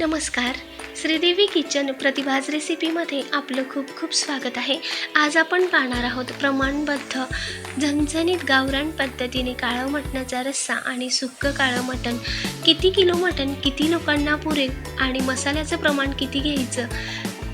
नमस्कार. श्रीदेवी किचन प्रतिभाज रेसिपीमध्ये आपलं खूप खूप स्वागत आहे. आज आपण पाहणार आहोत प्रमाणबद्ध झणझणीत गावरान पद्धतीने काळं मटणाचा रस्सा आणि सुक्कं काळं मटण. किती किलो मटण किती लोकांना पुरेल आणि मसाल्याचं प्रमाण किती घ्यायचं?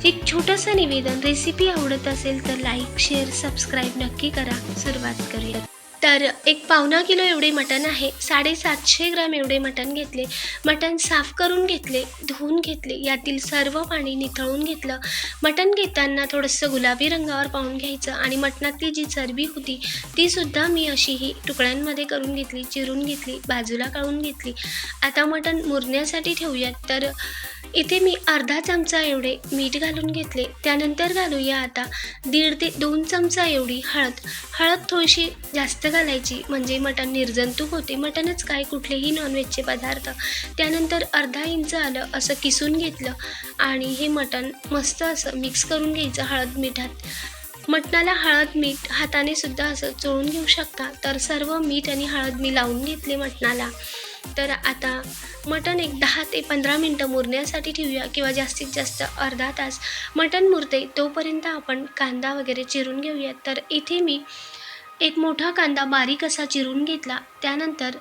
एक छोटंसं निवेदन रेसिपी आवडत असेल तर लाईक शेअर सबस्क्राईब नक्की करा. सुरुवात करूया. तर एक पावणा किलो एवढे मटण आहे. साडेसातशे ग्रॅम एवढे मटण घेतले. मटण साफ करून घेतले धुवून घेतले यातील सर्व पाणी निथळून घेतलं. मटण घेताना थोडंसं गुलाबी रंगावर पाहून घ्यायचं आणि मटणातली जी चरबी होती तीसुद्धा मी अशी ही तुकड्यांमध्ये करून घेतली चिरून घेतली बाजूला काढून घेतली. आता मटण मुरण्यासाठी ठेवूयात. तर इथे मी अर्धा चमचा एवढे मीठ घालून घेतले. त्यानंतर घालूया आता दीड ते दोन चमचा एवढी हळद. हळद थोडीशी जास्त घालायची म्हणजे मटण निर्जंतुक होते. मटणच काय कुठलेही नॉनव्हेजचे पदार्थ. त्यानंतर अर्धा इंच आलं असं किसून घेतलं आणि हे मटण मस्त असं मिक्स करून घ्यायचं हळद मिठात. मटणाला हळद मीठ हाताने सुद्धा असं चोळून घेऊ शकता. तर सर्व मीठ आणि हळद मी लावून घेतले मटणाला. तर आता मटण एक दहा ते पंधरा मिनटं मुरण्यासाठी ठेवूया किंवा जास्तीत जास्त अर्धा तास मटण मुरते तोपर्यंत आपण कांदा वगैरे चिरून घेऊया तर इथे मी एक मोठा कांदा बारीक असा चिरून घेतला. त्यानंतर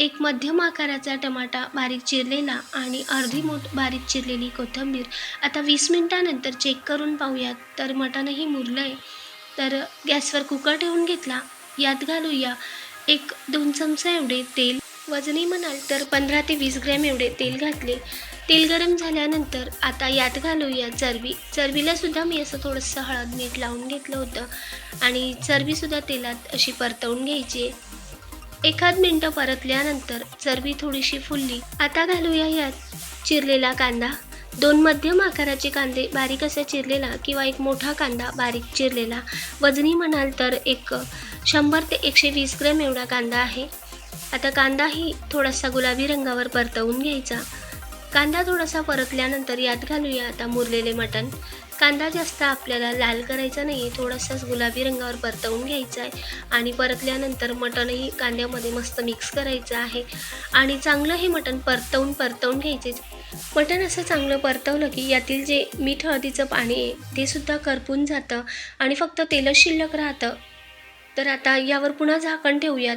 एक मध्यम आकाराचा टमाटा बारीक चिरलेला आणि अर्धी मोठ बारीक चिरलेली कोथिंबीर. आता वीस मिनटानंतर चेक करून पाहूयात. तर मटणही मुरलं आहे तर गॅसवर कुकर ठेवून घेतला. यात घालूया एक दोन चमचा एवढे तेल. वजनी म्हणाल तर पंधरा ते वीस ग्रॅम एवढे तेल घातले. तेल गरम झाल्यानंतर आता यात घालूया चरबी. चरबीला सुद्धा मी असं थोडंसं हळद मीठ लावून घेतलं होतं. आणि चरबीसुद्धा तेलात अशी परतवून घ्यायची. एखाद मिनटं परतल्यानंतर चरबी थोडीशी फुलली. आता घालूया यात चिरलेला कांदा. दोन मध्यम आकाराचे कांदे बारीक असा चिरलेला किंवा एक मोठा कांदा बारीक चिरलेला. वजनी म्हणाल तर एक शंभर ते एकशे वीस ग्रॅम एवढा कांदा आहे. आता कांदाही थोडासा गुलाबी रंगावर परतवून घ्यायचा. कांदा थोडासा परतल्यानंतर यात घालूया आता मुरलेले मटण. कांदा जास्त आपल्याला लाल करायचा नाही आहे थोडासाच गुलाबी रंगावर परतवून घ्यायचा आहे. आणि परतल्यानंतर मटणही कांद्यामध्ये मस्त मिक्स करायचं आहे. आणि चांगलं हे मटण परतवून परतवून घ्यायचे. मटण असं चांगलं परतवलं की यातील जे मीठ हळदीचं पाणी आहे ते सुद्धा करपून जातं. आणि फक्त तेलच शिल्लक राहतं. तर आता यावर पुन्हा झाकण ठेवूयात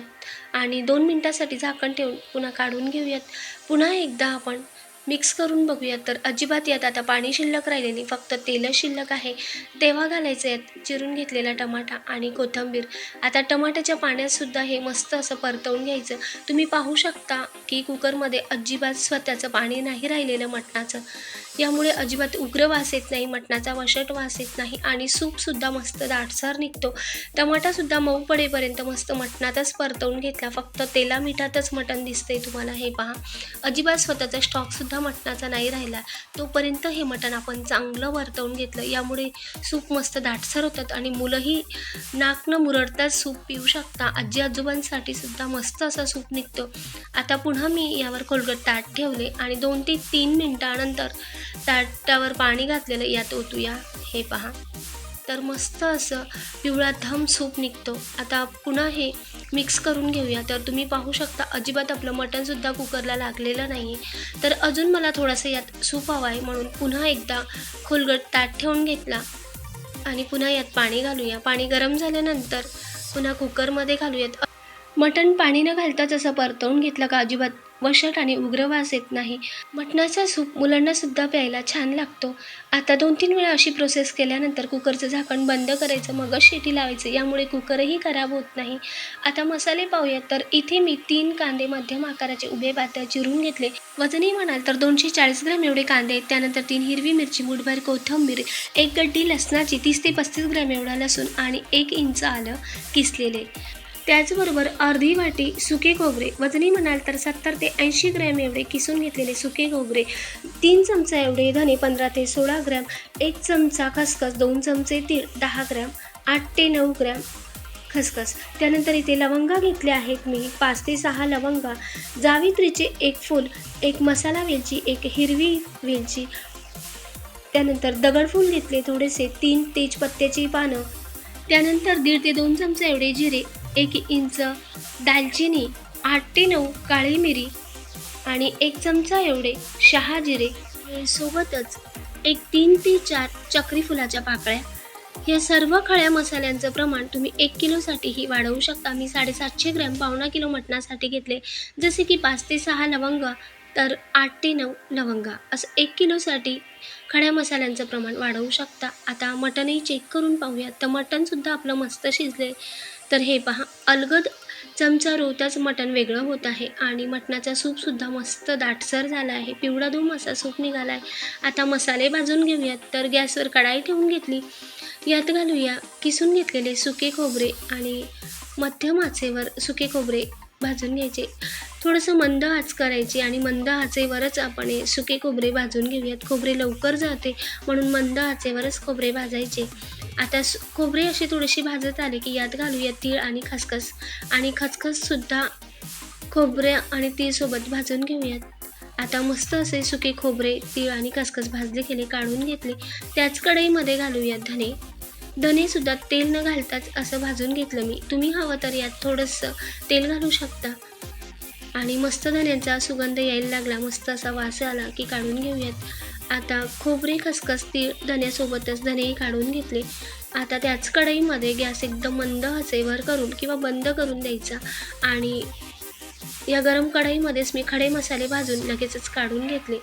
आणि दोन मिनटासाठी झाकण ठेवून पुन्हा काढून घेऊयात. पुन्हा एकदा आपण मिक्स करून बघूयात. तर अजिबात यात आता पाणी शिल्लक राहिले नाही. फक्त तेलच शिल्लक आहे. तेव्हा घालायचं यात चिरून घेतलेला टमाटा आणि कोथिंबीर. आता टमाट्याच्या पाण्यातसुद्धा हे मस्त असं परतवून घ्यायचं. तुम्ही पाहू शकता की कुकरमध्ये अजिबात स्वतःचं पाणी नाही राहिलेलं मटणाचं. यामुळे अजिबात उग्र वास येत नाही मटणाचा वशट वास येत नाही आणि सूपसुद्धा मस्त दाटसर निघतो. टमाटासुद्धा मऊ पडेपर्यंत मस्त मटणातच परतवून घेतला. फक्त तेला मिठातच मटण दिसतंय तुम्हाला हे पहा. अजिबात स्वतःचा स्टॉकसुद्धा मटणाचा नाही राहिला. तोपर्यंत हे मटण आपण चांगलं परतवून घेतलं. यामुळे सूप मस्त दाटसर होतात आणि मुलंही नाक न मुरडताच सूप पिऊ शकता. आजी आजोबांसाठी सुद्धा मस्त असा सूप निघतो. आता पुन्हा मी यावर खोलगट ताट ठेवले आणि दोन ते तीन मिनटानंतर ताटावर पाणी घातलेलं यात ओतूया. हे पहा. तर मस्त असं पिवळा धम सूप निघतो. आता पुन्हा हे मिक्स करून घेऊया. तर तुम्ही पाहू शकता अजिबात आपलं मटणसुद्धा कुकरला लागलेलं नाही आहे तर अजून मला थोडंसं यात सूप हवं आहे. म्हणून पुन्हा एकदा खोलगट ताट ठेवून घेतला. आणि पुन्हा यात पाणी घालूया. पाणी गरम झाल्यानंतर पुन्हा कुकरमध्ये घालूयात. मटण पाणी न घालताच असं परतवून घेतलं का अजिबात वशट आणि उग्र वास येत नाही. मटणाचा सूप मुलांना सुद्धा प्यायला छान लागतो. आता दोन तीन वेळा अशी प्रोसेस केल्यानंतर कुकरचं झाकण बंद करायचं मगच शेटी लावायचं यामुळे कुकरही खराब होत नाही. आता मसाले पाहूयात तर इथे मी तीन कांदे मध्यम आकाराचे उभे पातळ चिरून घेतले. वजनी म्हणाल तर दोनशे चाळीस ग्रॅम एवढे कांदे आहेत. त्यानंतर तीन हिरवी मिरची मुठभर कोथिंबीर एक गड्डी लसणाची तीस ते पस्तीस ग्रॅम एवढा लसूण आणि एक इंच आलं किसलेले. त्याचबरोबर अर्धी वाटी सुके खोबरे. वजनी म्हणाल तर सत्तर ते ऐंशी ग्रॅम एवढे किसून घेतलेले सुके खोबरे. तीन चमचा एवढे धने पंधरा ते सोळा ग्रॅम. एक चमचा खसखस दोन चमचे तीळ दहा ग्रॅम. आठ ते नऊ ग्रॅम खसखस. त्यानंतर इथे लवंगा घेतल्या आहेत मी. पाच ते सहा लवंगा. जावित्रीचे एक फूल एक मसाला वेलची एक हिरवी वेलची. त्यानंतर दगडफूल घेतले थोडेसे तीन तेजपत्त्याची पानं. त्यानंतर दीड ते दोन चमचे एवढे जिरे. एक इंच दालचिनी आठ ते नऊ काळी मिरी आणि एक चमचा एवढे शहा जिरे सोबतच एक तीन ते चार चक्री फुलाच्या पाकळ्या. या सर्व खळ्या मसाल्यांचं प्रमाण तुम्ही एक किलोसाठीही वाढवू शकता. मी साडेसातशे ग्रॅम पावणा किलो मटणासाठी घेतले. जसे की पाच ते सहा लवंग तर आठ ते नऊ लवंगा. असं एक किलोसाठी खड्या मसाल्यांचं प्रमाण वाढवू शकता. आता मटणही चेक करून पाहूया. तर मटणसुद्धा आपलं मस्त शिजले तर हे पहा अलगद चमचा रोवताच मटण वेगळं होत आहे आणि मटणाचा सूपसुद्धा मस्त दाटसर झाला आहे. पिवळा धूम असा सूप निघाला आहे आता मसाले भाजून घेऊयात. तर गॅसवर कढाई ठेवून घेतली. यात घालूया किसून घेतलेले सुके खोबरे आणि मध्यम आचेवर सुके खोबरे भाजून घ्यायचे. थोडंसं मंद आच करायची आणि मंद आचेवरच आपण सुके खोबरे भाजून घेऊयात. खोबरे लवकर जाते म्हणून मंद आचेवरच खोबरे भाजायचे. आता सु खोबरे असे थोडेसे भाजत आले की यात घालूया तीळ आणि खसखस. आणि खसखससुद्धा खोबरे आणि तीळसोबत भाजून घेऊयात. आता मस्त असे सुके खोबरे तीळ आणि खसखस भाजले गेले काढून घेतले. त्याच कढईमध्ये घालूयात धने. धनेसुद्धा तेल न घालताच असं भाजून घेतलं मी. तुम्ही हवं तर यात थोडंसं तेल घालू शकता. आणि मस्त धण्याचा सुगंध यायला लागला. मस्त असा वास आला की काढून घेऊयात. आता खोबरे खसखस तीळ धण्यासोबतच धनेही काढून घेतले. आता त्याच कढईमध्ये गॅस एकदम मंद हसेवर करून किंवा बंद करून द्यायचा. आणि या गरम कढईमध्येच मी खडे मसाले भाजून लगेचच काढून घेतले.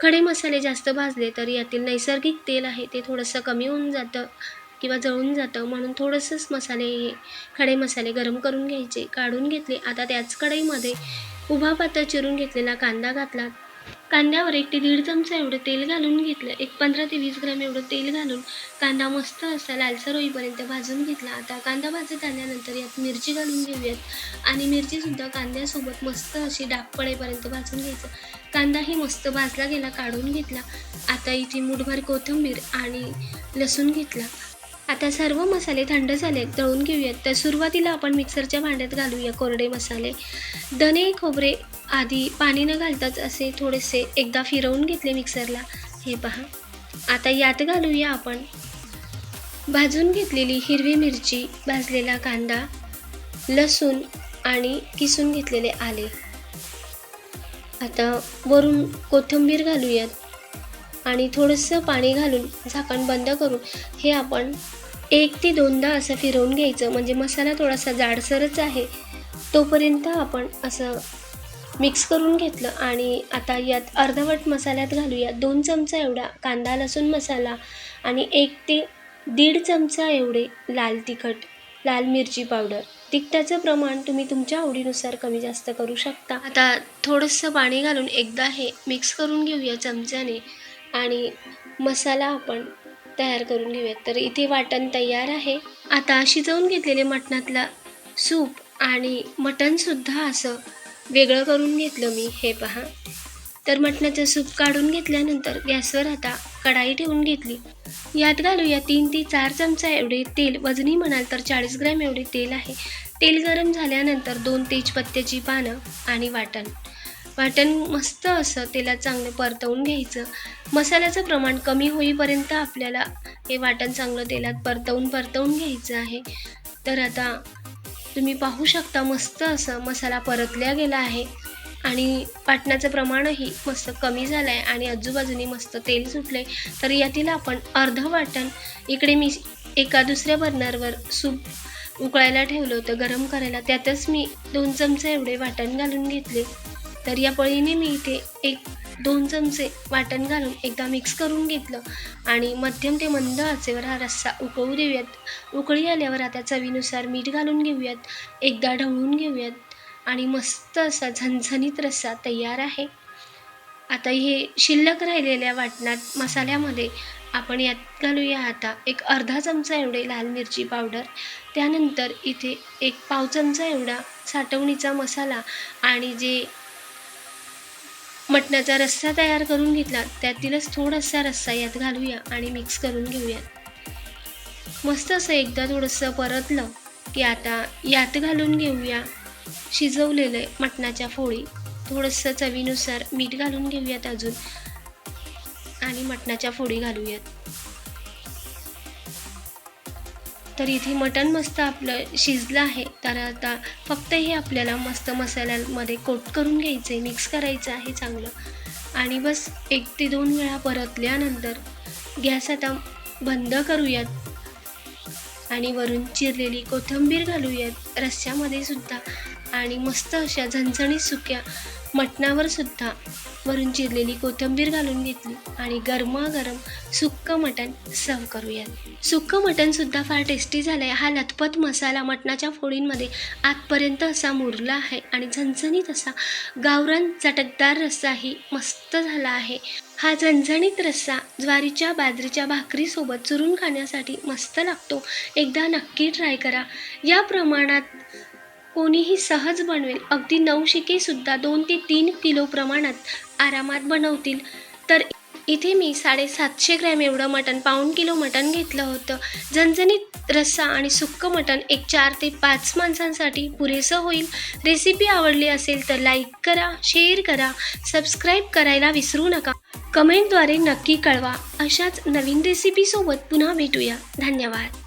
खडे मसाले जास्त भाजले तर यातील नैसर्गिक तेल आहे ते थोडंसं कमी होऊन जातं. किंवा जळून जातं म्हणून थोडंसंच मसाले हे खडे मसाले गरम करून घ्यायचे काढून घेतले. आता त्याच कढईमध्ये उभा पातळ चिरून घेतलेला कांदा घातला. कांद्यावर एक ते दीड चमचा एवढं तेल घालून घेतलं. एक पंधरा ते वीस ग्रॅम एवढं तेल घालून कांदा मस्त असा लालसर होईपर्यंत भाजून घेतला. आता कांदा भाजत आल्यानंतर यात मिरची घालून घेऊयात. आणि मिरचीसुद्धा कांद्यासोबत मस्त अशी डाग पडेपर्यंत भाजून घ्यायचं. कांदाही मस्त भाजला गेला काढून घेतला. आता इथे मुठभर कोथिंबीर आणि लसूण घेतला. आता सर्व मसाले थंड झाले तळून घेऊयात. तर सुरुवातीला आपण मिक्सरच्या भांड्यात घालूया कोरडे मसाले. धने खोबरे आधी पाणी न घालताच असे थोडेसे एकदा फिरवून घेतले मिक्सरला. हे पहा. आता यात घालूया आपण भाजून घेतलेली हिरवी मिरची भाजलेला कांदा लसूण आणि किसून घेतलेले आले. आता वरून कोथिंबीर घालूयात. आणि थोडंसं पाणी घालून झाकण बंद करून हे आपण एक ते दोनदा असं फिरवून घ्यायचं. म्हणजे मसाला थोडासा जाडसरच आहे. तोपर्यंत आपण असं मिक्स करून घेतलं आणि आता यात अर्धवट मसाल्यात घालूया. दोन चमचा एवढा कांदा लसूण मसाला आणि एक ते दीड चमचा एवढे लाल तिखट लाल मिरची पावडर. तिखटाचं प्रमाण तुम्ही तुमच्या आवडीनुसार कमी जास्त करू शकता. आता थोडंसं पाणी घालून एकदा हे मिक्स करून घेऊया चमच्याने. आणि मसाला आपण तयार करून घेऊयात. तर इथे वाटण तयार आहे. आता शिजवून घेतलेले मटणातला सूप आणि मटणसुद्धा असं वेगळं करून घेतलं मी. हे पहा. तर मटणाचं सूप काढून घेतल्यानंतर गॅसवर आता कढाई ठेवून घेतली. यात घालूया तीन ते चार चमचा एवढे तेल. वजनी म्हणाल तर चाळीस ग्रॅम एवढे तेल आहे. तेल गरम झाल्यानंतर दोन तेजपत्त्याची पानं आणि वाटण. वाटण मस्त असं तेलात चांगलं परतवून घ्यायचं. मसाल्याचं प्रमाण कमी होईपर्यंत आपल्याला हे वाटण चांगलं तेलात परतवून परतवून घ्यायचं आहे. तर आता तुम्ही पाहू शकता मस्त असं मसाला परतल्या गेला आहे. आणि वाटणाचं प्रमाणही मस्त कमी झालं आहे आणि आजूबाजूने मस्त तेल सुटले तर यातील आपण अर्धं वाटण इकडे मी एका दुसऱ्या बर्नरवर सूप उकळायला ठेवलं होतं गरम करायला. त्यातच मी दोन चमचे एवढे वाटण घालून घेतले. तर या पळीने मी इथे एक दोन चमचे वाटण घालून एकदा मिक्स करून घेतलं. आणि मध्यम ते मंद आचेवर हा रस्सा उकळू देऊयात. उकळी आल्यावर आता चवीनुसार मीठ घालून घेऊयात. एकदा ढवळून घेऊयात. आणि मस्त असा झणझणीत रस्सा तयार आहे. आता हे शिल्लक राहिलेल्या वाटणात मसाल्यामध्ये आपण यात घालूया आता एक अर्धा चमचा एवढे लाल मिरची पावडर. त्यानंतर इथे एक पाव चमचा एवढा साठवणीचा मसाला आणि जे मटणाचा रस्सा तयार करून घेतला. त्यातीलच थोडासा रस्सा यात घालूया आणि मिक्स करून घेऊयात मस्त असं एकदा थोडंसं परतलं की आता यात घालून घेऊया शिजवलेलं मटणाच्या फोळी थोडंसं चवीनुसार मीठ घालून घेऊयात अजून आणि मटणाच्या फोडी घालूयात. तर इथे मटण मस्त आपलं शिजलं आहे. तर आता फक्त हे आपल्याला मस्त मसाल्यामध्ये कोट करून घ्यायचं आहे मिक्स करायचं आहे चांगलं. आणि बस एक ते दोन वेळा परतल्यानंतर गॅस आता बंद करूयात. आणि वरून चिरलेली कोथिंबीर घालूयात रस्स्यामध्ये सुद्धा. आणि मस्त अशा झणझणीत सुक्या मटणावर सुद्धा. वरून चिरलेली कोथिंबीर घालून घेतली आणि गरमागरम सुक्कं मटण सर्व करूयात. सुक्कं मटणसुद्धा फार टेस्टी झालं आहे हा लथपथ मसाला मटणाच्या फोडींमध्ये आतपर्यंत असा मुरला आहे आणि झणझणीत असा गावरान चटकदार रस्साही मस्त झाला आहे. हा झणझणीत रस्सा ज्वारीच्या बाजरीच्या भाकरीसोबत चुरून खाण्यासाठी मस्त लागतो. एकदा नक्की ट्राय करा. या प्रमाणात कोणीही सहज बनवेल. अगदी नवशिकेसुद्धा दोन ते तीन किलो प्रमाणात आरामात बनवतील. तर इथे मी साडेसातशे ग्रॅम एवढं मटण पाऊण किलो मटण घेतलं होतं. झणझणीत रस्सा आणि सुक्कं मटण एक चार ते पाच माणसांसाठी पुरेसं होईल. रेसिपी आवडली असेल तर लाईक करा शेअर करा सबस्क्राईब करायला विसरू नका. कमेंटद्वारे नक्की कळवा. अशाच नवीन रेसिपीसोबत पुन्हा भेटूया. धन्यवाद.